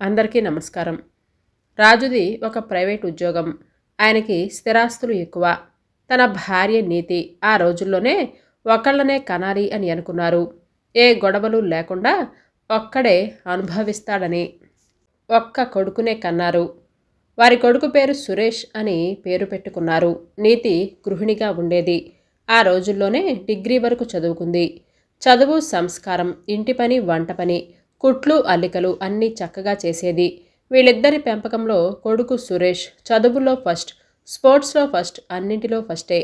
అందరికీ నమస్కారం. రాజుది ఒక ప్రైవేట్ ఉద్యోగం. ఆయనకి స్థిరాస్తులు ఎక్కువ. తన భార్య నీతి ఆ రోజుల్లోనే ఒకళ్ళనే కనాలి అని అనుకున్నారు. ఏ గొడవలు లేకుండా ఒక్కడే అనుభవిస్తాడని ఒక్క కొడుకునే కన్నారు. వారి కొడుకు పేరు సురేష్ అని పేరు పెట్టుకున్నారు. నీతి గృహిణిగా ఉండేది. ఆ రోజుల్లోనే డిగ్రీ వరకు చదువుకుంది. చదువు సంస్కారం ఇంటి పని వంట పని. కుట్లు అల్లికలు అన్నీ చక్కగా చేసేది. వీళ్ళిద్దరి పెంపకంలో కొడుకు సురేష్ చదువులో ఫస్ట్ స్పోర్ట్స్లో ఫస్ట్ అన్నింటిలో ఫస్టే.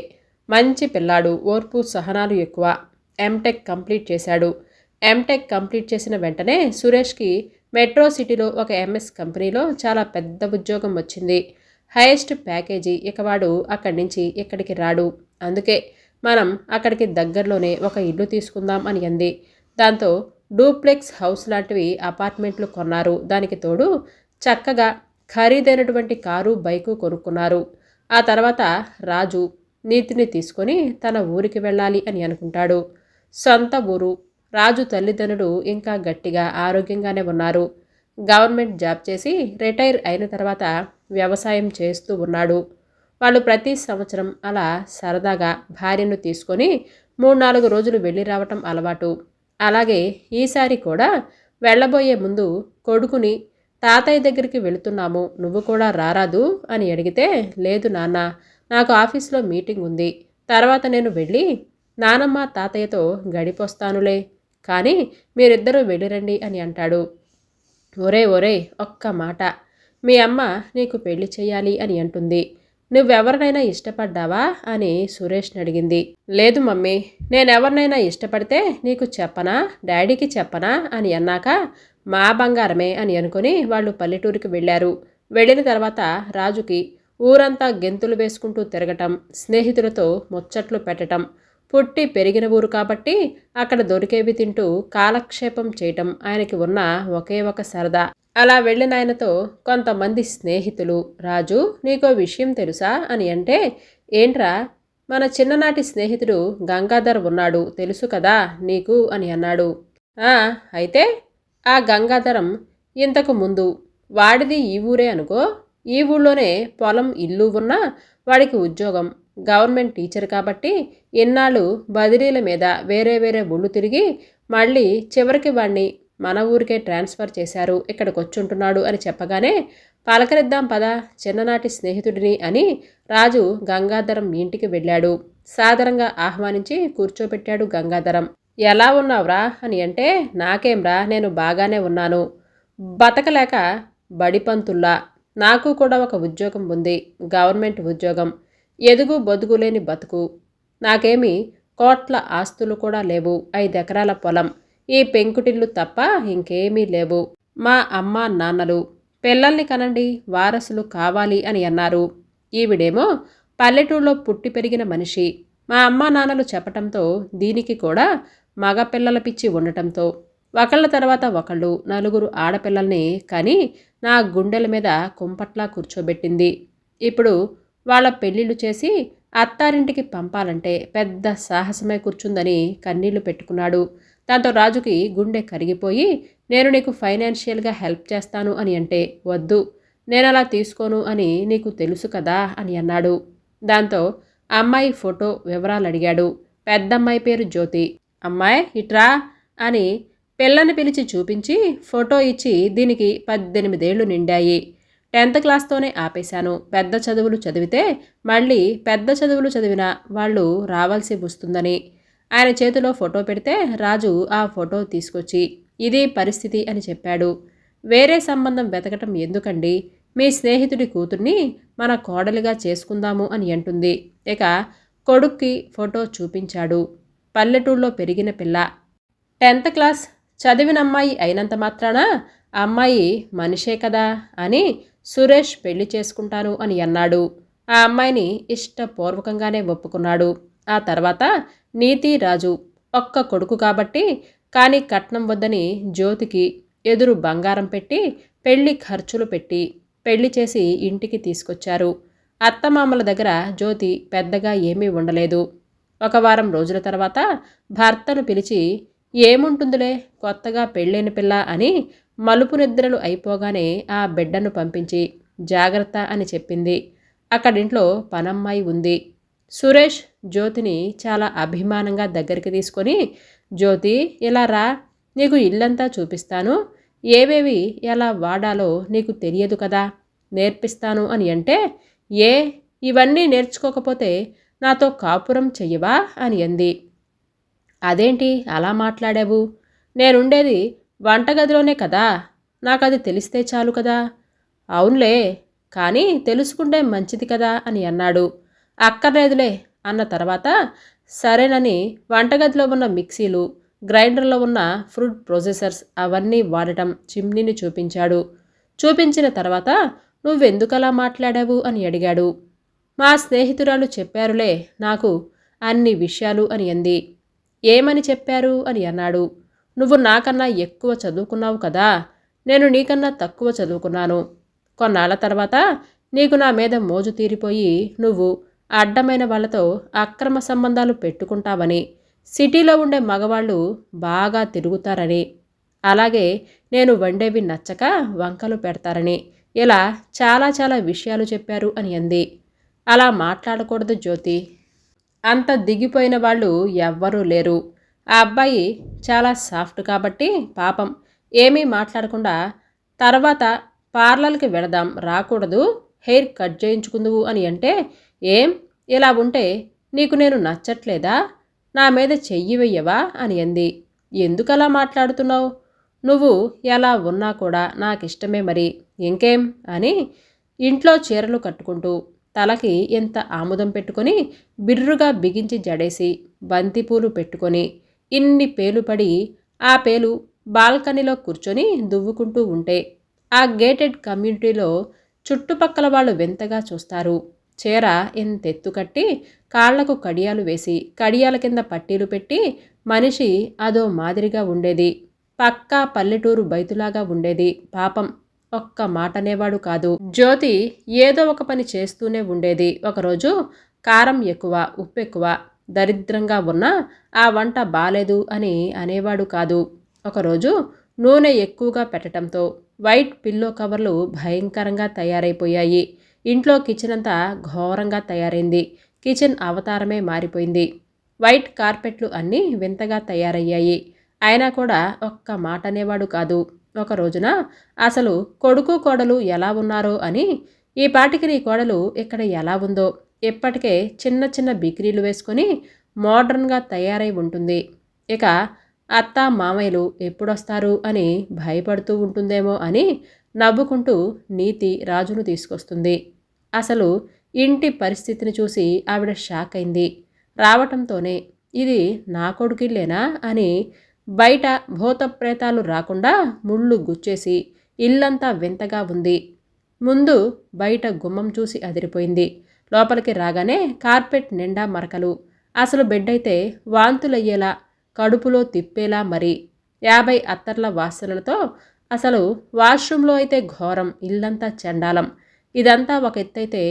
మంచి పిల్లాడు ఓర్పు సహనాలు ఎక్కువ. ఎంటెక్ కంప్లీట్ చేశాడు. ఎంటెక్ కంప్లీట్ చేసిన వెంటనే సురేష్కి మెట్రో సిటీలో ఒక ఎంఎస్ కంపెనీలో చాలా పెద్ద ఉద్యోగం వచ్చింది. హైయెస్ట్ ప్యాకేజీ ఇక వాడు అక్కడి నుంచి ఇక్కడికి రాడు. అందుకే మనం అక్కడికి దగ్గరలోనే ఒక ఇల్లు తీసుకుందాం అని అంది. దాంతో డూప్లెక్స్ హౌస్ లాంటివి అపార్ట్మెంట్లు కొన్నారు. దానికి తోడు చక్కగా ఖరీదైనటువంటి కారు బైకు కొనుక్కున్నారు. ఆ తర్వాత రాజు నీతిని తీసుకొని తన ఊరికి వెళ్ళాలి అని అనుకుంటాడు. సొంత ఊరు. రాజు తల్లిదండ్రులు ఇంకా గట్టిగా ఆరోగ్యంగానే ఉన్నారు. గవర్నమెంట్ జాబ్ చేసి రిటైర్ అయిన తర్వాత వ్యవసాయం చేస్తూ ఉన్నాడు. వాళ్ళు ప్రతి సంవత్సరం అలా సరదాగా భార్యను తీసుకొని మూడు నాలుగు రోజులు వెళ్ళి రావటం అలవాటు. అలాగే ఈసారి కూడా వెళ్ళబోయే ముందు కొడుకుని తాతయ్య దగ్గరికి వెళుతున్నాము నువ్వు కూడా రారాదు అని అడిగితే లేదు నాన్న నాకు ఆఫీస్లో మీటింగ్ ఉంది తర్వాత నేను వెళ్ళి నానమ్మ తాతయ్యతో గడిపొస్తానులే కానీ మీరిద్దరూ వెళ్ళిరండి అని అంటాడు. ఒరే ఒరే ఒక్క మాట మీ అమ్మ నీకు పెళ్ళి చేయాలి అని అంటుంది. నువ్వెవరినైనా ఇష్టపడ్డావా? అని సురేష్ని అడిగింది. లేదు మమ్మీ నేనెవరినైనా ఇష్టపడితే నీకు చెప్పనా? డాడీకి చెప్పనా? అని అన్నాక మా బంగారమే అని అనుకుని వాళ్ళు పల్లెటూరికి వెళ్ళారు. వెళ్ళిన తర్వాత రాజుకి ఊరంతా గెంతులు వేసుకుంటూ తిరగటం స్నేహితులతో ముచ్చట్లు పెట్టటం పుట్టి పెరిగిన ఊరు కాబట్టి అక్కడ దొరికేవి తింటూ కాలక్షేపం చేయటం ఆయనకి ఉన్న ఒకే ఒక సరదా. అలా వెళ్ళిన ఆయనతో కొంతమంది స్నేహితులు రాజు నీకో విషయం తెలుసా? అని అంటే ఏంట్రా? మన చిన్ననాటి స్నేహితుడు గంగాధర్ ఉన్నాడు తెలుసు కదా నీకు? అని అన్నాడు. అయితే ఆ గంగాధరం ఇంతకు ముందు వాడిది ఈ ఊరే అనుకో. ఈ ఊళ్ళోనే పొలం ఇల్లు ఉన్నా వాడికి ఉద్యోగం. గవర్నమెంట్ టీచర్ కాబట్టి ఇన్నాళ్ళు బదిలీల మీద వేరే వేరే ఊళ్ళు తిరిగి మళ్ళీ చివరికి వాడిని మన ఊరికే ట్రాన్స్ఫర్ చేశారు ఇక్కడికి వచ్చుంటున్నాడు అని చెప్పగానే పలకరిద్దాం పద చిన్ననాటి స్నేహితుడిని అని రాజు గంగాధరం ఇంటికి వెళ్ళాడు. సాదరంగా ఆహ్వానించి కూర్చోబెట్టాడు గంగాధరం. ఎలా ఉన్నావురా? అని అంటే నాకేంరా నేను బాగానే ఉన్నాను. బతకలేక బడిపంతుల్లా. నాకు కూడా ఒక ఉద్యోగం ఉంది గవర్నమెంట్ ఉద్యోగం. ఎదుగు బొదుగు లేని బతుకు. నాకేమి కోట్ల ఆస్తులు కూడా లేవు ఐదు ఎకరాల పొలం. ఈ పెంకుటిల్లు తప్ప ఇంకేమీ లేవు. మా అమ్మ నాన్నలు పిల్లల్ని కనండి వారసులు కావాలి అని అన్నారు. ఈవిడేమో పల్లెటూళ్ళలో పుట్టి పెరిగిన మనిషి. మా అమ్మ నాన్నలు చెప్పటంతో దీనికి కూడా మగ పిల్లల పిచ్చి ఉండటంతో. ఒకళ్ళ తర్వాత ఒకళ్ళు నలుగురు ఆడపిల్లల్ని కానీ నా గుండెల మీద కుంపట్లా కూర్చోబెట్టింది. ఇప్పుడు వాళ్ళ పెళ్ళిళ్ళు చేసి అత్తారింటికి పంపాలంటే పెద్ద సాహసమే కూర్చుందని కన్నీళ్ళు పెట్టుకున్నాడు. దాంతో రాజుకి గుండె కరిగిపోయి నేను నీకు ఫైనాన్షియల్గా హెల్ప్ చేస్తాను అని అంటే వద్దు. నేను అలా తీసుకోను అని నీకు తెలుసు కదా అని అన్నాడు. దాంతో అమ్మాయి ఫోటో వివరాలు అడిగాడు. పెద్దమ్మాయి పేరు జ్యోతి. అమ్మాయి ఇట్రా అని పిల్లని పిలిచి చూపించి ఫోటో ఇచ్చి దీనికి పద్దెనిమిదేళ్ళు నిండాయి. టెన్త్ క్లాస్తోనే ఆపేశాను. పెద్ద చదువులు చదివితే మళ్ళీ పెద్ద చదువులు చదివిన వాళ్ళు రావాల్సి వస్తుందని. ఆయన చేతిలో ఫోటో పెడితే రాజు ఆ ఫోటో తీసుకొచ్చి ఇది పరిస్థితి అని చెప్పాడు. వేరే సంబంధం వెతకటం ఎందుకండి? మీ స్నేహితుడి కూతుర్ని మన కోడలిగా చేసుకుందాము అని అంటుంది. ఇక కొడుక్కి ఫోటో చూపించాడు. పల్లెటూళ్ళలో పెరిగిన పిల్ల. టెన్త్ క్లాస్ చదివిన అమ్మాయి అయినంత మాత్రాన అమ్మాయి మనిషే కదా అని సురేష్ పెళ్ళి చేసుకుంటాను అని అన్నాడు. ఆ అమ్మాయిని ఇష్టపూర్వకంగానే ఒప్పుకున్నాడు. ఆ తర్వాత నీతి రాజు ఒక్క కొడుకు కాబట్టి కానీ కట్నం వద్దని జ్యోతికి ఎదురు బంగారం పెట్టి పెళ్ళి ఖర్చులు పెట్టి పెళ్ళి చేసి ఇంటికి తీసుకొచ్చారు. అత్తమామల దగ్గర జ్యోతి పెద్దగా ఏమీ ఉండలేదు. ఒక వారం రోజుల తర్వాత భర్తను పిలిచి ఏముంటుందిలే కొత్తగా పెళ్ళైన పిల్ల అని మలుపు నిద్రలు అయిపోగానే ఆ బిడ్డను పంపించి జాగ్రత్త అని చెప్పింది. అక్కడింట్లో పనమ్మాయి ఉంది. సురేష్ జ్యోతిని చాలా అభిమానంగా దగ్గరికి తీసుకొని జ్యోతి ఇలా రా నీకు ఇల్లంతా చూపిస్తాను. ఏవేవి ఎలా వాడాలో నీకు తెలియదు కదా. నేర్పిస్తాను అని అంటే ఏ ఇవన్నీ నేర్చుకోకపోతే నాతో కాపురం చెయ్యవా? అని అంది. అదేంటి? అలా మాట్లాడావు? నేనుండేది వంటగదిలోనే కదా. నాకు అది తెలిస్తే చాలు కదా. అవునులే కానీ తెలుసుకుంటే మంచిది కదా అని అన్నాడు. అక్కర్లేదులే అన్న తర్వాత సరేనని వంటగదిలో ఉన్న మిక్సీలు గ్రైండర్లో ఉన్న ఫ్రూట్ ప్రొసెసర్స్ అవన్నీ వాడటం చిమ్నీని చూపించాడు. చూపించిన తర్వాత నువ్వెందుకలా మాట్లాడావు? అని అడిగాడు. మా స్నేహితురాలు చెప్పారులే నాకు అన్ని విషయాలు అని అంది. ఏమని చెప్పారు? అని అన్నాడు. నువ్వు నాకన్నా ఎక్కువ చదువుకున్నావు కదా నేను నీకన్నా తక్కువ చదువుకున్నాను. కొన్నాళ్ళ తర్వాత నీకు నా మీద మోజు తీరిపోయి నువ్వు అడ్డమైన వాళ్ళతో అక్రమ సంబంధాలు పెట్టుకుంటావని సిటీలో ఉండే మగవాళ్ళు బాగా తిరుగుతారని అలాగే నేను వండేవి నచ్చక వంకలు పెడతారని ఇలా చాలా చాలా విషయాలు చెప్పారు అని అంది. అలా మాట్లాడకూడదు జ్యోతి. అంత దిగిపోయిన వాళ్ళు ఎవ్వరూ లేరు. ఆ అబ్బాయి చాలా సాఫ్ట్ కాబట్టి పాపం. ఏమీ మాట్లాడకుండా తర్వాత పార్లర్కి వెళదాం రాకూడదు హెయిర్ కట్ చేయించుకుందువు అని అంటే ఏం? ఇలా ఉంటే నీకు నేను నచ్చట్లేదా? నా మీద చెయ్యి వెయ్యవా? అని అంది. ఎందుకలా మాట్లాడుతున్నావు? నువ్వు ఎలా ఉన్నా కూడా నాకిష్టమే మరి. ఇంకేం? అని ఇంట్లో చీరలు కట్టుకుంటూ తలకి ఎంత ఆముదం పెట్టుకొని బిర్రుగా బిగించి జడేసి బంతిపూలు పెట్టుకొని ఇన్ని పేలు పడి ఆ పేలు బాల్కనీలో కూర్చొని దువ్వుకుంటూ ఉంటే ఆ గేటెడ్ కమ్యూనిటీలో చుట్టుపక్కల వాళ్ళు వింతగా చూస్తారు. చీర ఎంతెత్తు కట్టి కాళ్ళకు కడియాలు వేసి కడియాల కింద పట్టీలు పెట్టి మనిషి అదో మాదిరిగా ఉండేది. పక్కా పల్లెటూరు బయతులాగా ఉండేది. పాపం ఒక్క మాట అనేవాడు కాదు. జ్యోతి ఏదో ఒక పని చేస్తూనే ఉండేది. ఒకరోజు కారం ఎక్కువ ఉప్పు ఎక్కువ దరిద్రంగా ఉన్నా ఆ వంట బాలేదు అని అనేవాడు కాదు. ఒకరోజు నూనె ఎక్కువగా పెట్టడంతో వైట్ పిల్లో కవర్లు భయంకరంగా తయారైపోయాయి. ఇంట్లో కిచెన్ అంతా ఘోరంగా తయారైంది. కిచెన్ అవతారమే మారిపోయింది. వైట్ కార్పెట్లు అన్నీ వింతగా తయారయ్యాయి. అయినా కూడా ఒక్క మాట అనేవాడు కాదు. ఒక రోజున అసలు కొడుకు కోడలు ఎలా ఉన్నారో అని ఈ పాటికి నీ కోడలు ఇక్కడ ఎలా ఉందో ఇప్పటికే చిన్న చిన్న బిక్రీలు వేసుకొని మోడ్రన్గా తయారై ఉంటుంది. ఇక అత్త మామయ్యలు ఎప్పుడొస్తారు అని భయపడుతూ ఉంటుందేమో అని నవ్వుకుంటూ నీతి రాజును తీసుకొస్తుంది. అసలు ఇంటి పరిస్థితిని చూసి ఆవిడ షాక్ అయింది. రావటంతోనే ఇది నా కొడుకిల్లేనా అని బయట భూత ప్రేతాలు రాకుండా ముళ్ళు గుచ్చేసి ఇల్లంతా వింతగా ఉంది. ముందు బయట గుమ్మం చూసి అదిరిపోయింది. లోపలికి రాగానే కార్పెట్ నిండా మరకలు. అసలు బెడ్ అయితే వాంతులయ్యేలా కడుపులో తిప్పేలా మరి. యాభై అత్తర్ల వాసనలతో అసలు వాష్రూమ్లో అయితే ఘోరం ఇల్లంతా చండాలం. ఇదంతా ఒక ఎత్తైతే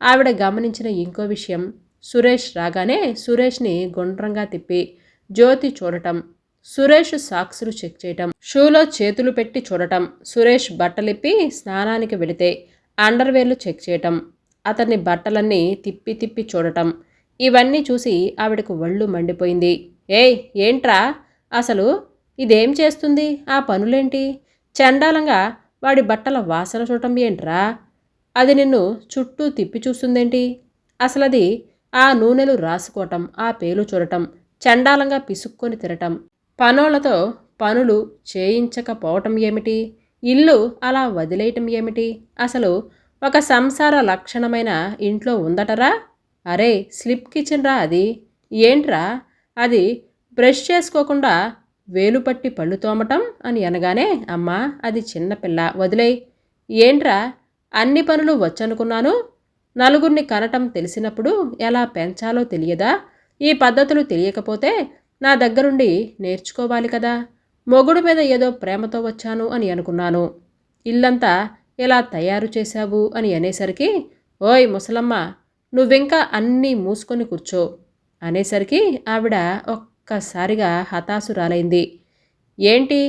ఆవిడ గమనించిన ఇంకో విషయం. సురేష్ రాగానే సురేష్ని గుండ్రంగా తిప్పి జ్యోతి చూడటం సురేష్ సాక్సులు చెక్ చేయటం షూలో చేతులు పెట్టి చూడటం సురేష్ బట్టలిప్పి స్నానానికి వెళితే అండర్వేర్లు చెక్ చేయటం అతన్ని బట్టలన్నీ తిప్పి తిప్పి చూడటం ఇవన్నీ చూసి ఆవిడకు ఒళ్ళు మండిపోయింది. ఏయ్ ఏంట్రా? అసలు ఇదేం చేస్తుంది? ఆ పనులేంటి? చండాలంగా వాడి బట్టల వాసన చూడటం ఏంట్రా? అది నిన్ను చుట్టూ తిప్పి చూస్తుందేంటి? అసలది ఆ నూనెలు రాసుకోవటం ఆ పేలు చూడటం చండాలంగా పిసుక్కొని తిరటం పనోళ్ళతో పనులు చేయించకపోవటం ఏమిటి? ఇల్లు అలా వదిలేయటం ఏమిటి? అసలు ఒక సంసార లక్షణమైన ఇంట్లో ఉందటరా? అరే స్లిప్ కిచెన్ రా అది. ఏంట్రా? అది బ్రష్ చేసుకోకుండా వేలు పట్టి పళ్ళు తోమటం అని అనగానే అమ్మా అది చిన్నపిల్ల వదిలేయ్. ఏంట్రా? అన్ని పనులు వచ్చనుకున్నాను. నలుగురిని కనటం తెలిసినప్పుడు ఎలా పెంచాలో తెలియదా? ఈ పద్ధతులు తెలియకపోతే నా దగ్గరుండి నేర్చుకోవాలి కదా. మొగుడు మీద ఏదో ప్రేమతో వచ్చాను అని అనుకున్నాను. ఇల్లంతా ఎలా తయారు చేశావు? అని అనేసరికి ఓయ్ ముసలమ్మ నువ్వింకా అన్నీ మూసుకొని కూర్చో అనేసరికి ఆవిడ ఒక్కసారిగా హతాసురాలైంది ఏంటి?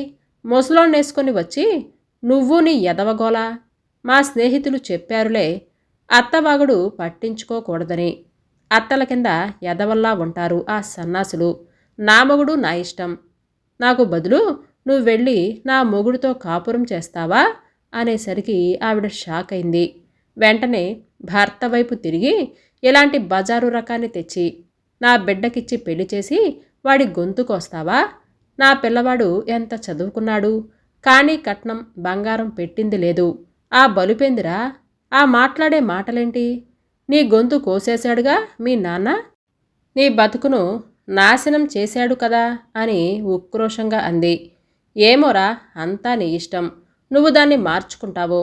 ముసలోన్నేసుకొని వచ్చి నువ్వు నీ ఎదవగోలా మా స్నేహితులు చెప్పారులే అత్తవాగుడు పట్టించుకోకూడదని. అత్తల కింద ఎదవల్లా ఉంటారు ఆ సన్నాసులు. నా మొగుడు నా ఇష్టం. నాకు బదులు నువ్వు వెళ్ళి నా మొగుడితో కాపురం చేస్తావా? అనేసరికి ఆవిడ షాక్ అయింది వెంటనే భర్త వైపు తిరిగి ఇలాంటి బజారు రకాన్ని తెచ్చి నా బిడ్డకిచ్చి పెళ్ళి చేసి వాడి గొంతుకొస్తావా నా పిల్లవాడు ఎంత చదువుకున్నాడు? కానీ కట్నం బంగారం పెట్టింది లేదు. ఆ బలుపెందిరా? ఆ మాట్లాడే మాటలేంటి? నీ గొంతు కోసేశాడుగా మీ నాన్న? నీ బతుకును నాశనం చేశాడు కదా అని ఉక్రోషంగా అంది. ఏమోరా అంతా నీ ఇష్టం. నువ్వు దాన్ని మార్చుకుంటావో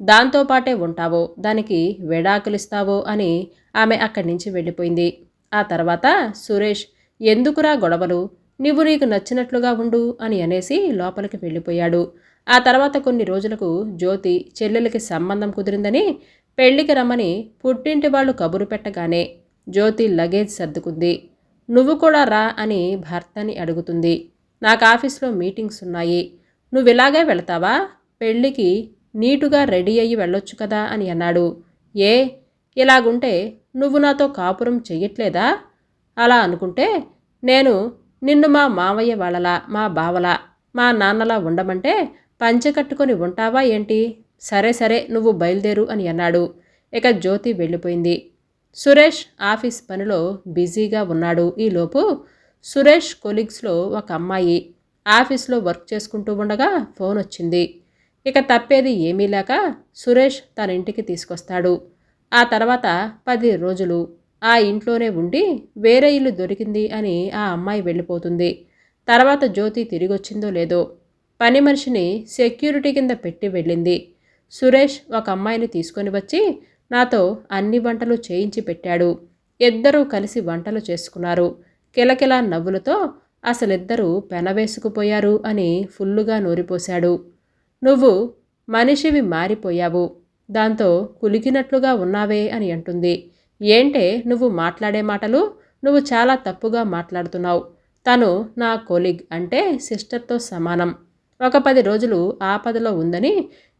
దాంతోపాటే ఉంటావో దానికి విడాకులిస్తావో అని ఆమె అక్కడి నుంచి వెళ్ళిపోయింది. ఆ తర్వాత సురేష్ ఎందుకురా గొడవలు? నువ్వు నీకు నచ్చినట్లుగా ఉండు అని అనేసి లోపలికి వెళ్ళిపోయాడు. ఆ తర్వాత కొన్ని రోజులకు జ్యోతి చెల్లెలకి సంబంధం కుదిరిందని పెళ్ళికి రమ్మని పుట్టింటి వాళ్ళు కబురు పెట్టగానే జ్యోతి లగేజ్ సర్దుకుంది. నువ్వు కూడా రా అని భర్తని అడుగుతుంది. నాకు ఆఫీస్లో మీటింగ్స్ ఉన్నాయి. నువ్వు ఇలాగే వెళతావా? పెళ్ళికి నీటుగా రెడీ అయ్యి వెళ్ళొచ్చు కదా అని అన్నాడు. ఏ? ఇలాగుంటే నువ్వు నాతో కాపురం చెయ్యట్లేదా? అలా అనుకుంటే నేను నిన్ను మా మావయ్య వాళ్ళలా మా బావలా మా నాన్నలా ఉండమంటే పంచె కట్టుకొని ఉంటావా ఏంటి? సరే సరే నువ్వు బయలుదేరు అని అన్నాడు. ఇక జ్యోతి వెళ్ళిపోయింది. సురేష్ ఆఫీస్ పనిలో బిజీగా ఉన్నాడు. ఈలోపు సురేష్ కొలీగ్స్లో ఒక అమ్మాయి ఆఫీస్లో వర్క్ చేసుకుంటూ ఉండగా ఫోన్ వచ్చింది. ఇక తప్పేది ఏమీ లేక సురేష్ తన ఇంటికి తీసుకొస్తాడు. ఆ తర్వాత పది రోజులు ఆ ఇంట్లోనే ఉండి వేరే ఇల్లు దొరికింది అని ఆ అమ్మాయి వెళ్ళిపోతుంది. తర్వాత జ్యోతి తిరిగొచ్చిందో లేదో పని మనిషిని సెక్యూరిటీ కింద పెట్టి వెళ్ళింది. సురేష్ ఒక అమ్మాయిని తీసుకొని వచ్చి నాతో అన్ని వంటలు చేయించి పెట్టాడు. ఇద్దరూ కలిసి వంటలు చేసుకున్నారు. కిలకిలా నవ్వులతో అసలిద్దరూ పెనవేసుకుపోయారు అని ఫుల్లుగా నూరిపోశాడు. నువ్వు మనిషివి మారిపోయావు. దాంతో కులికినట్లుగా ఉన్నావే అని అంటుంది. ఏంటే నువ్వు మాట్లాడే మాటలు? నువ్వు చాలా తప్పుగా మాట్లాడుతున్నావు. తను నా కొలిగ్ అంటే సిస్టర్తో సమానం. ఒక పది రోజులు ఆపదలో ఉందని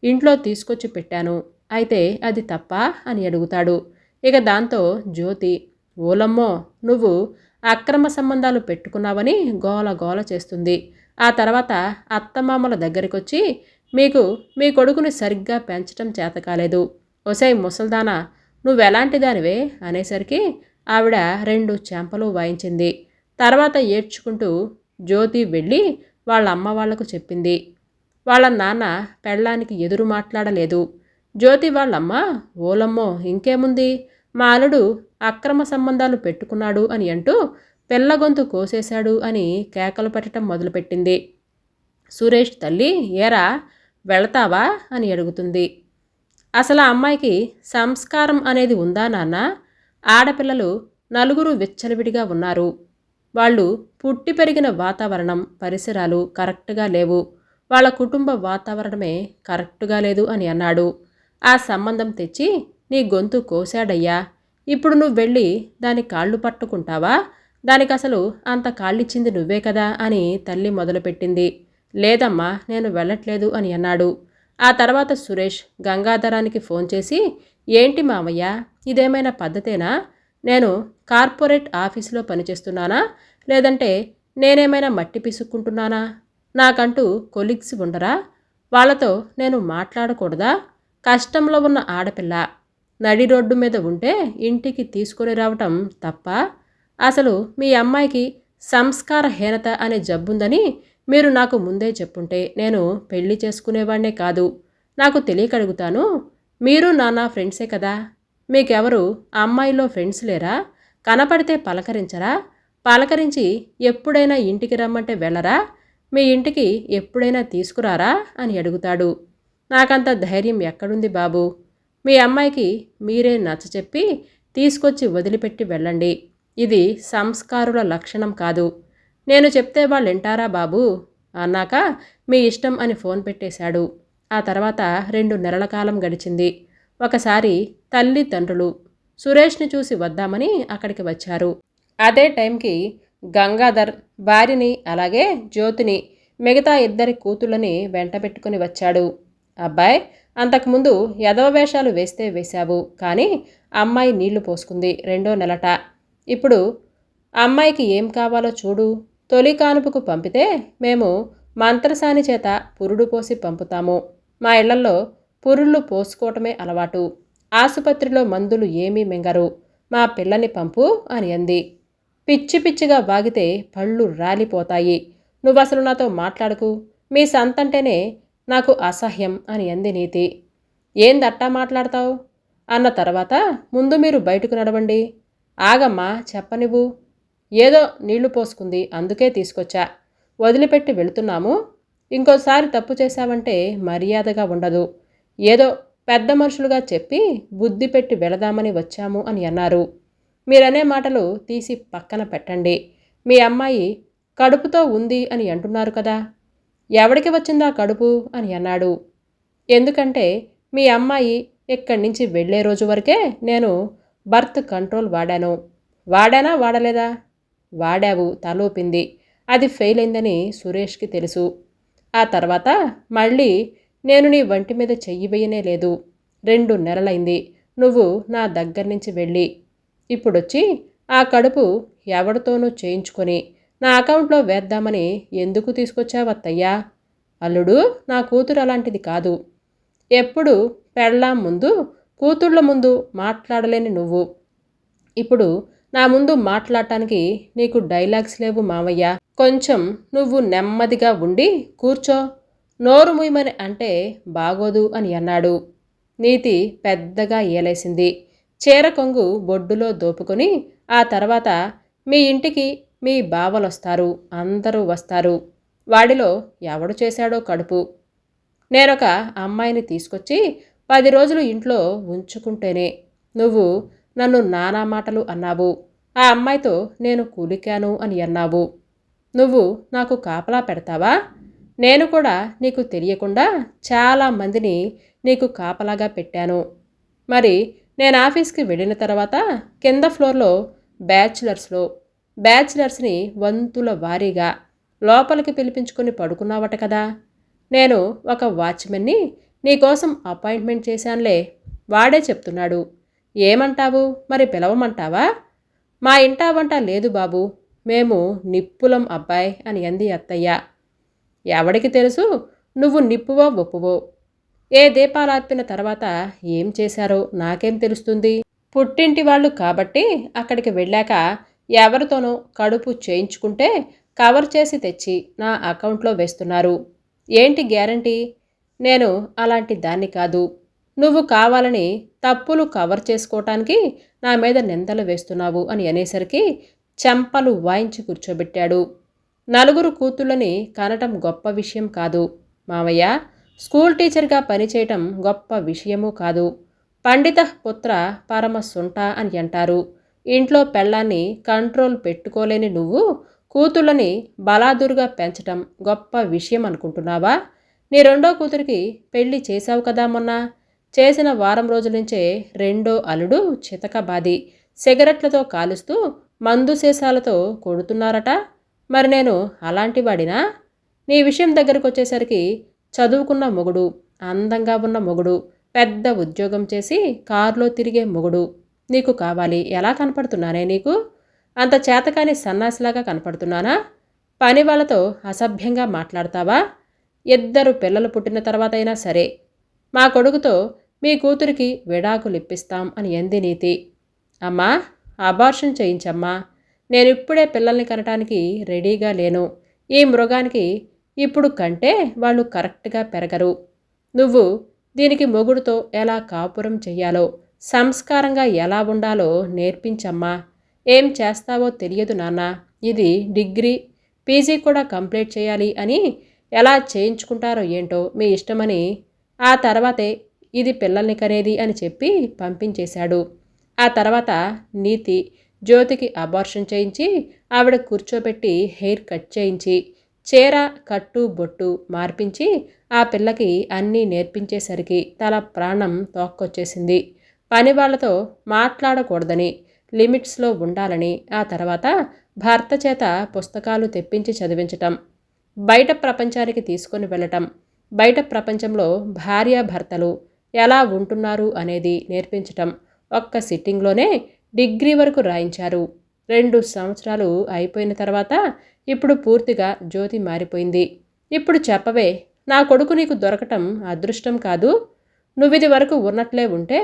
ఇంట్లో తీసుకొచ్చి పెట్టాను. అయితే అది తప్ప అని అడుగుతాడు. ఇక దాంతో జ్యోతి ఓలమ్మో నువ్వు అక్రమ సంబంధాలు పెట్టుకున్నావని గోల గోల చేస్తుంది. ఆ తర్వాత అత్తమామల దగ్గరికొచ్చి మీకు మీ కొడుకుని సరిగ్గా పెంచటం చేత కాలేదు. ఒసై ముసల్దానా నువ్వెలాంటి దానివే? అనేసరికి ఆవిడ రెండు చెంపలు వాయించింది. తర్వాత ఏడ్చుకుంటూ జ్యోతి వెళ్ళి వాళ్ళ అమ్మ వాళ్ళకు చెప్పింది. వాళ్ళ నాన్న పెళ్ళానికి ఎదురు మాట్లాడలేదు. జ్యోతి వాళ్ళమ్మ ఓలమ్మో ఇంకేముంది? మా అల్లుడు అక్రమ సంబంధాలు పెట్టుకున్నాడు అని అంటూ పిల్ల గొంతు కోసేశాడు అని కేకలు పెట్టడం మొదలుపెట్టింది. సురేష్ తల్లి ఏరా వెళతావా? అని అడుగుతుంది. అసలు ఆ అమ్మాయికి సంస్కారం అనేది ఉందా నాన్న? ఆడపిల్లలు నలుగురు విచ్చలవిడిగా ఉన్నారు. వాళ్ళు పుట్టి పెరిగిన వాతావరణం పరిసరాలు కరెక్ట్గా లేవు. వాళ్ళ కుటుంబ వాతావరణమే కరెక్ట్గా లేదు అని అన్నాడు. ఆ సంబంధం తెచ్చి నీ గొంతు కోశాడయ్యా ఇప్పుడు నువ్వు వెళ్ళి దాని కాళ్ళు పట్టుకుంటావా? దానికి అసలు అంత కాళ్ళిచ్చింది నువ్వే కదా అని తల్లి మొదలుపెట్టింది. లేదమ్మా నేను వెళ్ళట్లేదు అని అన్నాడు. ఆ తర్వాత సురేష్ గంగాధరానికి ఫోన్ చేసి ఏంటి మామయ్య ఇదేమైనా పద్ధతేనా? నేను కార్పొరేట్ ఆఫీసులో పనిచేస్తున్నానా? లేదంటే నేనేమైనా మట్టి పిసుక్కుంటున్నానా? నాకంటూ కొలీగ్స్ ఉండరా? వాళ్ళతో నేను మాట్లాడకూడదా? కష్టంలో ఉన్న ఆడపిల్ల. నడి రోడ్డు మీద ఉంటే ఇంటికి తీసుకొని రావటం తప్ప? అసలు మీ అమ్మాయికి సంస్కారహీనత అనే జబ్బుందని మీరు నాకు ముందే చెప్పుంటే నేను పెళ్ళి చేసుకునేవాడినే కాదు. నాకు తెలియకడుగుతాను. మీరు నాన్న ఫ్రెండ్సే కదా? మీకెవరు? అమ్మాయిలో ఫ్రెండ్స్ లేరా? కనపడితే పలకరించరా? పలకరించి ఎప్పుడైనా ఇంటికి రమ్మంటే వెళ్ళరా? మీ ఇంటికి ఎప్పుడైనా తీసుకురారా? అని అడుగుతాడు. నాకంత ధైర్యం ఎక్కడుంది బాబు? మీ అమ్మాయికి మీరే నచ్చచెప్పి తీసుకొచ్చి వదిలిపెట్టి వెళ్ళండి. ఇది సంస్కారుల లక్షణం కాదు. నేను చెప్తే వాళ్ళు వింటారా బాబు? అన్నాక మీ ఇష్టం అని ఫోన్ పెట్టేశాడు. ఆ తర్వాత రెండు నెలల కాలం గడిచింది. ఒకసారి తల్లి తండ్రులు సురేష్ని చూసి వద్దామని అక్కడికి వచ్చారు. అదే టైంకి గంగాధర్ భార్యని అలాగే జ్యోతిని మిగతా ఇద్దరి కూతుళ్ళని వెంటబెట్టుకుని వచ్చాడు. అబ్బాయ్ అంతకుముందు యదవ వేషాలు వేస్తే వేశావు కానీ అమ్మాయి నీళ్ళు పోసుకుంది రెండో నెలట. ఇప్పుడు అమ్మాయికి ఏం కావాలో చూడు. తొలి కానుపుకు పంపితే మేము మంత్రసాని చేత పురుడు పోసి పంపుతాము. మా ఇళ్ళలో పురుళ్ళు పోసుకోవటమే అలవాటు. ఆసుపత్రిలో మందులు ఏమీ మింగరు. మా పిల్లని పంపు అని అంది. పిచ్చి పిచ్చిగా వాగితే పళ్ళు రాలిపోతాయి. నువ్వసలు నాతో మాట్లాడకు. మీ సంతంటేనే నాకు అసహ్యం అని అంది నీతి. ఏందట్టా మాట్లాడతావు? అన్న తర్వాత ముందు మీరు బయటకు నడవండి. ఆగమ్మా చెప్పనివ్వు. ఏదో నీళ్ళు పోసుకుంది అందుకే తీసుకొచ్చా. వదిలిపెట్టి వెళుతున్నాము. ఇంకోసారి తప్పు చేశావంటే మర్యాదగా ఉండదు. ఏదో పెద్ద మనుషులుగా చెప్పి బుద్ధి పెట్టి వెళదామని వచ్చాము అని అన్నారు. మీరనే మాటలు తీసి పక్కన పెట్టండి. మీ అమ్మాయి కడుపుతో ఉంది అని అంటున్నారు కదా. ఎవడికి వచ్చిందా కడుపు అని అన్నాడు. ఎందుకంటే మీ అమ్మాయి ఇక్కడి నుంచి వెళ్ళే రోజు వరకే నేను బర్త్ కంట్రోల్ వాడాను. వాడానా వాడలేదా? వాడావు తలూపింది. అది ఫెయిల్ అయిందని సురేష్కి తెలుసు. ఆ తర్వాత మళ్ళీ నేను నీ వంటి మీద చెయ్యి వేయనే లేదు. రెండు నెలలైంది. నువ్వు నా దగ్గర నుంచి వెళ్ళి. ఇప్పుడొచ్చి ఆ కడుపు ఎవరితోనూ చేయించుకొని నా అకౌంట్లో వేద్దామని ఎందుకు తీసుకొచ్చావత్తయ్యా? అల్లుడు నా కూతురు అలాంటిది కాదు. ఎప్పుడు పెళ్ళాం ముందు కూతుళ్ళ ముందు మాట్లాడలేని నువ్వు. ఇప్పుడు నా ముందు మాట్లాడటానికి నీకు డైలాగ్స్ లేవు మామయ్య కొంచెం నువ్వు నెమ్మదిగా ఉండి కూర్చో. నోరు ముయ్యమని అంటే బాగోదు అని అన్నాడు. నీతి పెద్దగా ఏలేసింది. చీర కొంగు బొడ్డులో దోపుకొని ఆ తర్వాత మీ ఇంటికి మీ బావలొస్తారు. అందరూ వస్తారు. వాడిలో ఎవడు చేశాడో కడుపు. నేనొక అమ్మాయిని తీసుకొచ్చి పది రోజులు ఇంట్లో ఉంచుకుంటేనే. నువ్వు నన్ను నానా మాటలు అన్నావు. ఆ అమ్మాయితో నేను కూలికాను అని అన్నావు. నువ్వు నాకు కాపలా పెడతావా? నేను కూడా నీకు తెలియకుండా చాలా మందిని నీకు కాపలాగా పెట్టాను. మరి నేను ఆఫీస్కి వెళ్ళిన తర్వాత కింద ఫ్లోర్లో బ్యాచులర్స్లో బ్యాచులర్స్ని వంతుల వారీగా లోపలికి పిలిపించుకొని పడుకున్నావట కదా. నేను ఒక వాచ్మెన్ని నీకోసం అపాయింట్మెంట్ చేశానులే వాడే చెప్తున్నాడు. ఏమంటావు? మరి పిలవమంటావా? మా ఇంటా వంట లేదు బాబు మేము నిప్పులం అబ్బాయి అని అంది అత్తయ్య. ఎవడికి తెలుసు? నువ్వు నిప్పువో ఒప్పువో. ఏ దీపాలార్పిన తర్వాత ఏం చేశారో నాకేం తెలుస్తుంది? పుట్టింటి వాళ్ళు కాబట్టి అక్కడికి వెళ్ళాక ఎవరితోనో కడుపు చేయించుకుంటే కవర్ చేసి తెచ్చి నా అకౌంట్లో వేస్తున్నారు. ఏంటి గ్యారంటీ? నేను అలాంటి దాన్ని కాదు. నువ్వు కావాలని తప్పులు కవర్ చేసుకోవటానికి నా మీద నిందలు వేస్తున్నావు అని అనేసరికి చెంపలు వాయించి కూర్చోబెట్టాడు. నలుగురు కూతుళ్ళని కనటం గొప్ప విషయం కాదు. మావయ్య స్కూల్ టీచర్గా పనిచేయటం గొప్ప విషయమూ కాదు. పండిత పుత్ర పరమ సుంట అని అంటారు. ఇంట్లో పెళ్ళాన్ని కంట్రోల్ పెట్టుకోలేని నువ్వు కూతుళ్ళని బలాదురుగా పెంచటం గొప్ప విషయం అనుకుంటున్నావా? నీ రెండో కూతురికి పెళ్ళి చేశావు కదా మొన్న. చేసిన వారం రోజుల నుంచే రెండో అల్లుడు చితకబాది. సిగరెట్లతో కాలుస్తూ మందు సీసాలతో కొడుతున్నారట. మరి నేను అలాంటి వాడినా నీ విషయం దగ్గరకు వచ్చేసరికి చదువుకున్న మొగుడు అందంగా ఉన్న మొగుడు పెద్ద ఉద్యోగం చేసి కారులో తిరిగే మొగుడు నీకు కావాలి. ఎలా కనపడుతున్నానే నీకు? అంత చేతకాని సన్నాసిలాగా కనపడుతున్నానా? పని వాళ్ళతో అసభ్యంగా మాట్లాడతావా? ఇద్దరు పిల్లలు పుట్టిన తర్వాత అయినా సరే మా కొడుకుతో మీ కూతురికి విడాకులు ఇప్పిస్తాం అని ఎంది నీతి. అమ్మా అబార్షన్ చేయించమ్మా. నేను ఇప్పుడే పిల్లల్ని కనటానికి రెడీగా లేను. ఈ మృగానికి ఇప్పుడు కంటే వాళ్ళు కరెక్ట్గా పెరగరు. నువ్వు దీనికి మొగుడుతో ఎలా కాపురం చెయ్యాలో సంస్కారంగా ఎలా ఉండాలో నేర్పించమ్మా. ఏం చేస్తావో తెలియదు నాన్న. ఇది డిగ్రీ పీజీ కూడా కంప్లీట్ చేయాలి అని ఎలా చేయించుకుంటారో ఏంటో మీ ఇష్టమని ఆ తర్వాతే ఇది పిల్లల్ని కనేది అని చెప్పి పంపించేశాడు. ఆ తర్వాత నీతి జ్యోతికి అబార్షన్ చేయించి ఆవిడ కూర్చోబెట్టి హెయిర్ కట్ చేయించి చీర కట్టు బొట్టు మార్పించి ఆ పిల్లకి అన్నీ నేర్పించేసరికి తల ప్రాణం తోక్కొచ్చేసింది. పని వాళ్ళతో మాట్లాడకూడదని లిమిట్స్లో ఉండాలని ఆ తర్వాత భర్త చేత పుస్తకాలు తెప్పించి చదివించటం బయట ప్రపంచానికి తీసుకొని వెళ్ళటం బయట ప్రపంచంలో భార్యాభర్తలు ఎలా ఉంటున్నారు అనేది నేర్పించటం ఒక్క సిట్టింగ్లోనే డిగ్రీ వరకు రాయించారు. రెండు సంవత్సరాలు అయిపోయిన తర్వాత ఇప్పుడు పూర్తిగా జ్యోతి మారిపోయింది. ఇప్పుడు చెప్పవే నా కొడుకు నీకు దొరకటం అదృష్టం కాదు. నువ్విది వరకు ఉన్నట్లే ఉంటే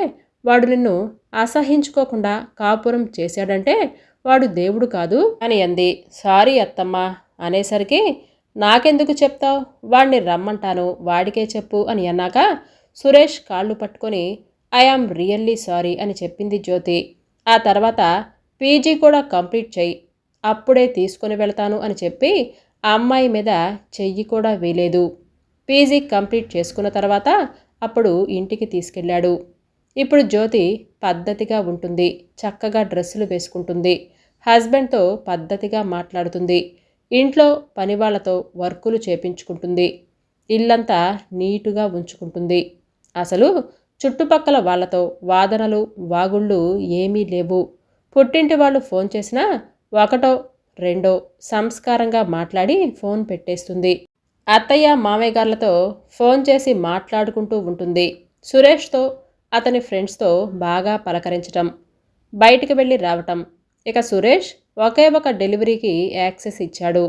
వాడు నిన్ను అసహించుకోకుండా కాపురం చేశాడంటే వాడు దేవుడు కాదు అని అంది. సారీ అత్తమ్మ అనేసరికి నాకెందుకు చెప్తావు? వాడిని రమ్మంటాను వాడికే చెప్పు అని అన్నాక సురేష్ కాళ్ళు పట్టుకొని ఐ ఆమ్ రియల్లీ సారీ అని చెప్పింది జ్యోతి. ఆ తర్వాత పీజీ కూడా కంప్లీట్ చెయ్యి. అప్పుడే తీసుకొని వెళ్తాను అని చెప్పి అమ్మాయి మీద చెయ్యి కూడా వేయలేదు. పీజీ కంప్లీట్ చేసుకున్న తర్వాత అప్పుడు ఇంటికి తీసుకెళ్ళాడు. ఇప్పుడు జ్యోతి పద్ధతిగా ఉంటుంది. చక్కగా డ్రెస్సులు వేసుకుంటుంది. హస్బెండ్తో పద్ధతిగా మాట్లాడుతుంది. ఇంట్లో పనివాళ్ళతో వర్కులు చేపించుకుంటుంది. ఇల్లంతా నీటుగా ఉంచుకుంటుంది. అసలు చుట్టుపక్కల వాళ్ళతో వాదనలు వాగుళ్ళు ఏమీ లేవు. పుట్టింటి వాళ్ళు ఫోన్ చేసినా ఒకటో రెండో సంస్కారంగా మాట్లాడి ఫోన్ పెట్టేస్తుంది. అత్తయ్య మామయ్యగార్లతో ఫోన్ చేసి మాట్లాడుకుంటూ ఉంటుంది. సురేష్తో అతని ఫ్రెండ్స్తో బాగా పలకరించటం బయటికి వెళ్ళి రావటం. ఇక సురేష్ ఒకే ఒక డెలివరీకి యాక్సెస్ ఇచ్చాడు.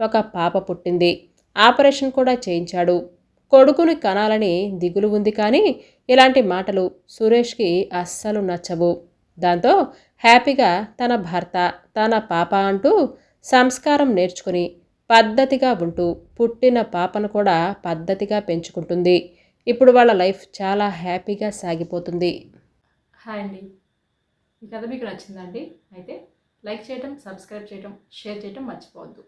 ఒక పాప పుట్టింది. ఆపరేషన్ కూడా చేయించాడు. కొడుకుని కనాలని దిగులు ఉంది కానీ ఇలాంటి మాటలు సురేష్కి అస్సలు నచ్చవు. దాంతో హ్యాపీగా తన భర్త తన పాప అంటూ సంస్కారం నేర్చుకుని పద్ధతిగా ఉంటూ పుట్టిన పాపను కూడా పద్ధతిగా పెంచుకుంటుంది. ఇప్పుడు వాళ్ళ లైఫ్ చాలా హ్యాపీగా సాగిపోతుంది. హాయ్ అండి. ఈ కథ మీకు నచ్చిందండి? అయితే లైక్ చేయటం సబ్స్క్రైబ్ చేయటం షేర్ చేయటం మర్చిపోవద్దు.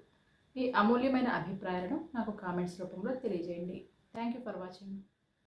మీ అమూల్యమైన అభిప్రాయాలను నాకు కామెంట్స్ రూపంలో తెలియజేయండి. Thank you for watching.